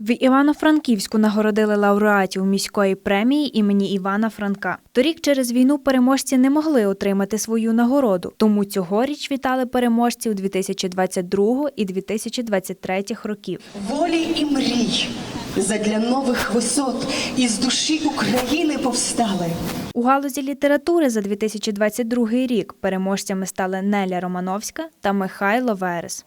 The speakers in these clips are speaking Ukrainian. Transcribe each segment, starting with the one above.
В Івано-Франківську нагородили лауреатів міської премії імені Івана Франка. Торік через війну переможці не могли отримати свою нагороду, тому цьогоріч вітали переможців 2022 і 2023 років. волі і мрій задля нових висот із душі України повстали. У галузі літератури за 2022 рік переможцями стали Неля Романовська та Михайло Верес.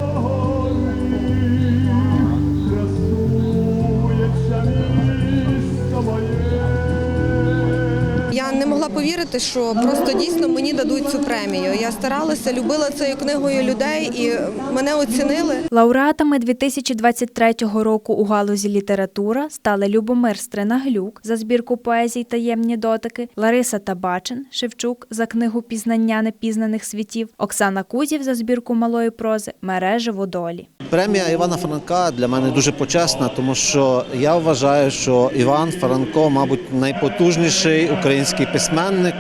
Не могла повірити, що просто дійсно мені дадуть цю премію. Я старалася, любила цією книгою людей і мене оцінили. Лауреатами 2023 року у галузі література стали Любомир Стринаглюк за збірку поезій Таємні дотики, Лариса Табачин Шевчук за книгу Пізнання непізнаних світів, Оксана Кузів за збірку малої прози Мережево долі. Премія Івана Франка для мене дуже почесна, тому що я вважаю, що Іван Франко, мабуть, найпотужніший український письменник.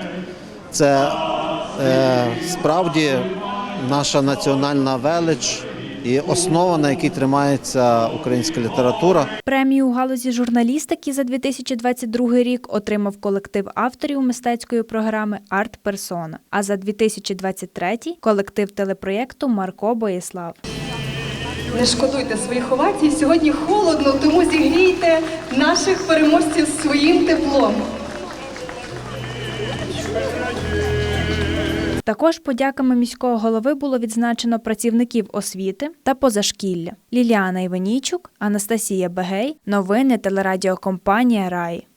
Це е, справді наша національна велич і основа, на якій тримається українська література. Премію у галузі журналістики за 2022 рік отримав колектив авторів мистецької програми Арт Персона. А за 2023 – колектив телепроєкту Марко Боєслав. Не шкодуйте своїх овацій. Сьогодні холодно, тому зігрійте наших переможців своїм теплом. Також подяками міського голови було відзначено працівників освіти та позашкілля Ліліана Іванійчук, Анастасія Бегей, новини телерадіокомпанія Раї.